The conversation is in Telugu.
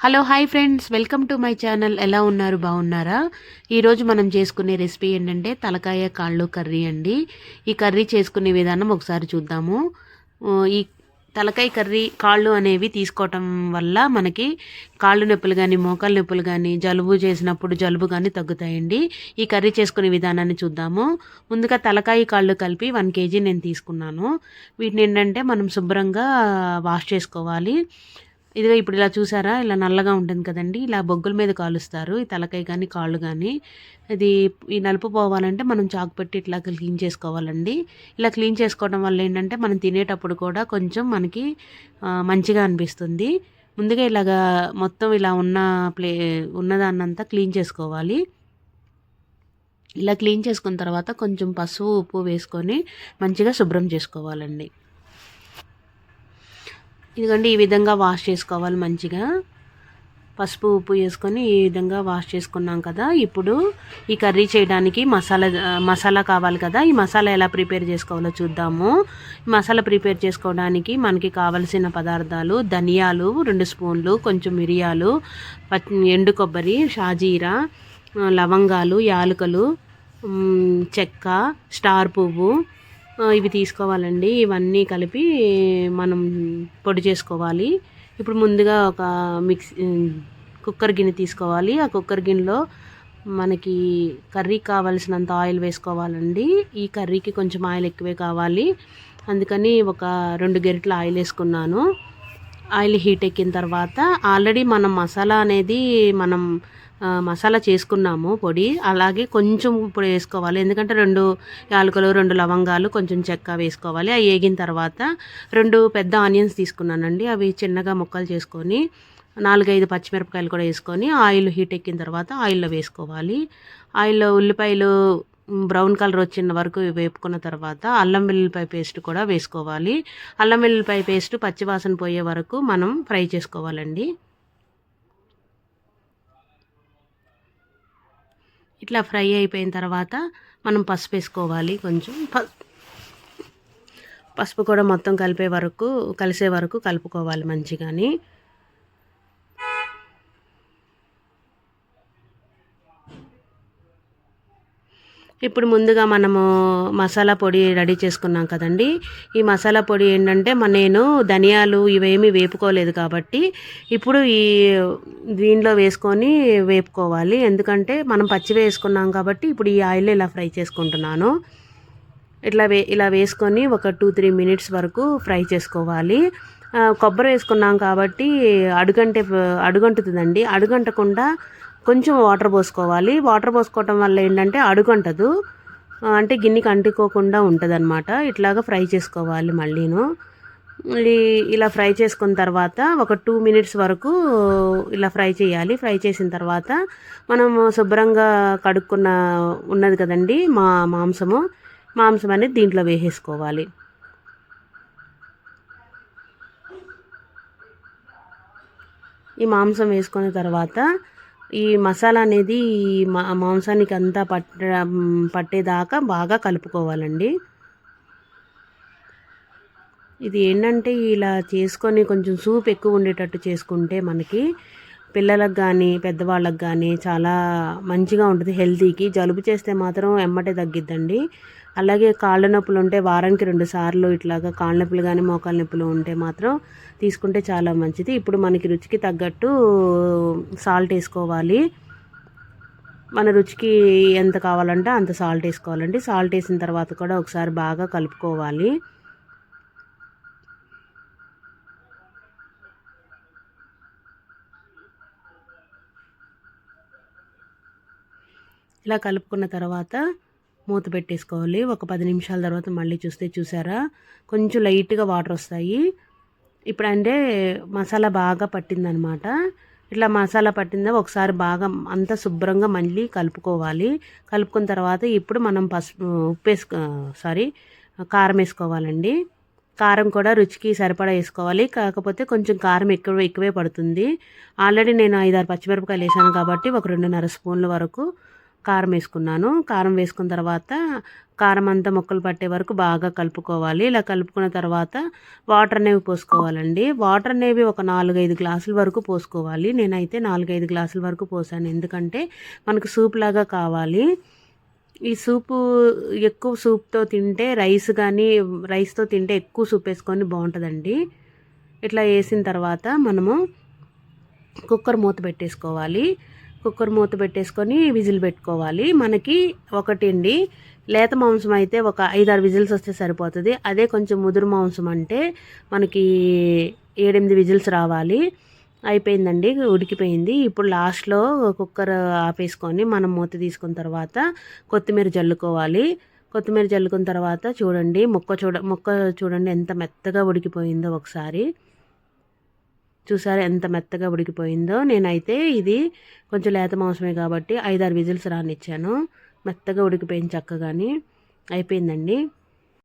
Hello hi friends. Welcome to my channel. ఎలా ఉన్నారు? బాగున్నారా? ఈరోజు మనం చేసుకునే రెసిపీ ఏంటంటే తలకాయ కాళ్ళు కర్రీ అండి. ఈ కర్రీ చేసుకునే విధానం ఒకసారి చూద్దాము. ఈ తలకాయ కర్రీ కాళ్ళు అనేవి తీసుకోవటం వల్ల మనకి కాళ్ళు నొప్పులు కానీ మోకాలు నొప్పులు కానీ జలుబు చేసినప్పుడు జలుబు కానీ తగ్గుతాయండి. ఈ కర్రీ చేసుకునే విధానాన్ని చూద్దాము. ముందుగా తలకాయ కాళ్ళు కలిపి వన్ కేజీ నేను తీసుకున్నాను. వీటిని ఏంటంటే మనం శుభ్రంగా వాష్ చేసుకోవాలి. ఇదిగో ఇప్పుడు ఇలా చూసారా? ఇలా నల్లగా ఉంటుంది కదండి. ఇలా బొగ్గుల మీద కాలుస్తారు. ఈ తలకాయ కానీ కాళ్ళు కానీ ఇది ఈ నలుపు పోవాలంటే మనం చాకు పెట్టి ఇట్లా క్లీన్ చేసుకోవాలండి. ఇలా క్లీన్ చేసుకోవడం వల్ల ఏంటంటే మనం తినేటప్పుడు కూడా కొంచెం మనకి మంచిగా అనిపిస్తుంది. ముందుగా ఇలాగా మొత్తం ఇలా ఉన్న ప్లే ఉన్నదాన్నంతా క్లీన్ చేసుకోవాలి. ఇలా క్లీన్ చేసుకున్న తర్వాత కొంచెం పసుపు ఉప్పు వేసుకొని మంచిగా శుభ్రం చేసుకోవాలండి. ఇదిగోండి ఈ విధంగా వాష్ చేసుకోవాలి మంచిగా. పసుపు ఉప్పు వేసుకొని ఈ విధంగా వాష్ చేసుకున్నాం కదా. ఇప్పుడు ఈ కర్రీ చేయడానికి మసాలా మసాలా కావాలి కదా. ఈ మసాలా ఎలా ప్రిపేర్ చేసుకోవాలో చూద్దాము. ఈ మసాలా ప్రిపేర్ చేసుకోవడానికి మనకి కావలసిన పదార్థాలు ధనియాలు రెండు స్పూన్లు కొంచెం మిరియాలు ఎండు కొబ్బరి షాజీరా లవంగాలు యాలకులు చెక్క స్టార్ పువ్వు ఇవి తీసుకోవాలండి. ఇవన్నీ కలిపి మనం పొడి చేసుకోవాలి. ఇప్పుడు ముందుగా ఒక మిక్సీ కుక్కర్ గిన్నె తీసుకోవాలి. ఆ కుక్కర్ గిన్నెలో మనకి కర్రీ కావలసినంత ఆయిల్ వేసుకోవాలండి. ఈ కర్రీకి కొంచెం ఆయిల్ ఎక్కువే కావాలి. అందుకని ఒక రెండు గెరిట్ల ఆయిల్ వేసుకున్నాను. ఆయిల్ హీట్ ఎక్కిన తర్వాత ఆల్రెడీ మనం మసాలా అనేది మనం మసాలా చేసుకున్నాము పొడి. అలాగే కొంచెం ఇప్పుడు వేసుకోవాలి. ఎందుకంటే రెండు యాలకులు రెండు లవంగాలు కొంచెం చెక్క వేసుకోవాలి. అవి వేగిన తర్వాత రెండు పెద్ద ఆనియన్స్ తీసుకున్నానండి. అవి చిన్నగా ముక్కలు చేసుకొని నాలుగైదు పచ్చిమిరపకాయలు కూడా వేసుకొని ఆయిల్ హీట్ ఎక్కిన తర్వాత ఆయిల్లో వేసుకోవాలి. ఆయిల్లో ఉల్లిపాయలు బ్రౌన్ కలర్ వచ్చిన వరకు వేపుకున్న తర్వాత అల్లం వెల్లుల్లిపాయ పేస్ట్ కూడా వేసుకోవాలి. అల్లం వెల్లుల్లిపాయ పేస్ట్ పచ్చివాసన పోయే వరకు మనం ఫ్రై చేసుకోవాలండి. ఇట్లా ఫ్రై అయిపోయిన తర్వాత మనం పసుపు వేసుకోవాలి కొంచెం. ప- పసుపు కూడా మొత్తం కలిపే వరకు కలిసే వరకు కలుపుకోవాలి మంచిగాని. ఇప్పుడు ముందుగా మనము మసాలా పొడి రెడీ చేసుకున్నాం కదండి. ఈ మసాలా పొడి ఏంటంటే మన నేను ధనియాలు ఇవేమీ వేపుకోలేదు కాబట్టి ఇప్పుడు ఈ దీనిలో వేసుకొని వేపుకోవాలి. ఎందుకంటే మనం పచ్చి వేసుకున్నాం కాబట్టి ఇప్పుడు ఈ ఆయిల్ ఇలా ఫ్రై చేసుకుంటున్నాను. ఇట్లా వే ఇలా వేసుకొని ఒక టూ త్రీ మినిట్స్ వరకు ఫ్రై చేసుకోవాలి. కొబ్బరి వేసుకున్నాం కాబట్టి అడుగంటే అడుగంటుతుందండి. అడుగంటకుండా కొంచెం వాటర్ పోసుకోవాలి. వాటర్ పోసుకోవటం వల్ల ఏంటంటే అడుగంటదు. అంటే గిన్నెకి అంటుకోకుండా ఉంటుంది అనమాట ఇట్లాగా ఫ్రై చేసుకోవాలి మళ్ళీను. ఇలా ఫ్రై చేసుకున్న తర్వాత ఒక టూ మినిట్స్ వరకు ఇలా ఫ్రై చేయాలి. ఫ్రై చేసిన తర్వాత మనం శుభ్రంగా కడుక్కున్న ఉన్నది కదండి మా మాంసము. మాంసం అనేది దీంట్లో వేసేసుకోవాలి. ఈ మాంసం వేసుకున్న తర్వాత ఈ మసాలా అనేది మా మాంసానికి అంతా పట్ట పట్టేదాకా బాగా కలుపుకోవాలండి. ఇది ఏంటంటే ఇలా చేసుకొని కొంచెం సూప్ ఎక్కువ ఉండేటట్టు చేసుకుంటే మనకి పిల్లలకు కానీ పెద్దవాళ్ళకి కానీ చాలా మంచిగా ఉంటుంది హెల్తీకి. జలుబు చేస్తే మాత్రం ఎమ్మటే తగ్గిద్దండి. అలాగే కాళ్ళ నొప్పులు ఉంటే వారానికి రెండు సార్లు ఇట్లాగా కాళ్ళ నొప్పులు కానీ మోకాళ్ళ నొప్పులు ఉంటే మాత్రం తీసుకుంటే చాలా మంచిది. ఇప్పుడు మనకి రుచికి తగ్గట్టు సాల్ట్ వేసుకోవాలి. మన రుచికి ఎంత కావాలంటే అంత సాల్ట్ వేసుకోవాలండి. సాల్ట్ వేసిన తర్వాత కూడా ఒకసారి బాగా కలుపుకోవాలి. ఇలా కలుపుకున్న తర్వాత మూత పెట్టేసుకోవాలి. ఒక పది నిమిషాల తర్వాత మళ్ళీ చూస్తే చూసారా? కొంచెం లైట్గా వాటర్ వస్తాయి. ఇప్పుడు అంటే మసాలా బాగా పట్టిందనమాట. ఇట్లా మసాలా పట్టిందా ఒకసారి బాగా అంతా శుభ్రంగా మళ్ళీ కలుపుకోవాలి. కలుపుకున్న తర్వాత ఇప్పుడు మనం పసుపు ఉప్పు వేసుకో సారీ కారం వేసుకోవాలండి. కారం కూడా రుచికి సరిపడా వేసుకోవాలి. కాకపోతే కొంచెం కారం ఎక్కువ ఎక్కువే పడుతుంది. ఆల్రెడీ నేను ఐదారు పచ్చిమిరపకాయలు వేసాను కాబట్టి ఒక రెండున్నర స్పూన్ల వరకు కారం వేసుకున్నాను. కారం వేసుకున్న తర్వాత కారం అంతా ముక్కలు పట్టే వరకు బాగా కలుపుకోవాలి. ఇలా కలుపుకున్న తర్వాత వాటర్ అనేవి పోసుకోవాలండి. వాటర్ అనేవి ఒక నాలుగైదు గ్లాసుల వరకు పోసుకోవాలి. నేనైతే నాలుగైదు గ్లాసుల వరకు పోసాను. ఎందుకంటే మనకు సూప్ లాగా కావాలి. ఈ సూపు ఎక్కువ సూప్తో తింటే రైస్ కానీ రైస్తో తింటే ఎక్కువ సూప్ వేసుకొని బాగుంటుందండి. ఇట్లా వేసిన తర్వాత మనము కుక్కర్ మూత పెట్టేసుకోవాలి. కుక్కర్ మూత పెట్టేసుకొని విజిల్ పెట్టుకోవాలి. మనకి ఒకటండి లేత మాంసం అయితే ఒక ఐదారు విజిల్స్ వస్తే సరిపోతుంది. అదే కొంచెం ముదురు మాంసం అంటే మనకి ఏడెనిమిది విజిల్స్ రావాలి. అయిపోయిందండి ఉడికిపోయింది. ఇప్పుడు లాస్ట్లో కుక్కర్ ఆపేసుకొని మనం మూత తీసుకున్న తర్వాత కొత్తిమీర జల్లుకోవాలి. కొత్తిమీర జల్లుకున్న తర్వాత చూడండి ముక్క చూడ ముక్క చూడండి ఎంత మెత్తగా ఉడికిపోయిందో ఒకసారి. చూసారా ఎంత మెత్తగా ఉడికిపోయిందో. నేనైతే ఇది కొంచెం లేత మాంసమే కాబట్టి ఐదారు విజిల్స్ రానిచ్చాను. మెత్తగా ఉడికిపోయింది చక్కగాని. అయిపోయిందండి.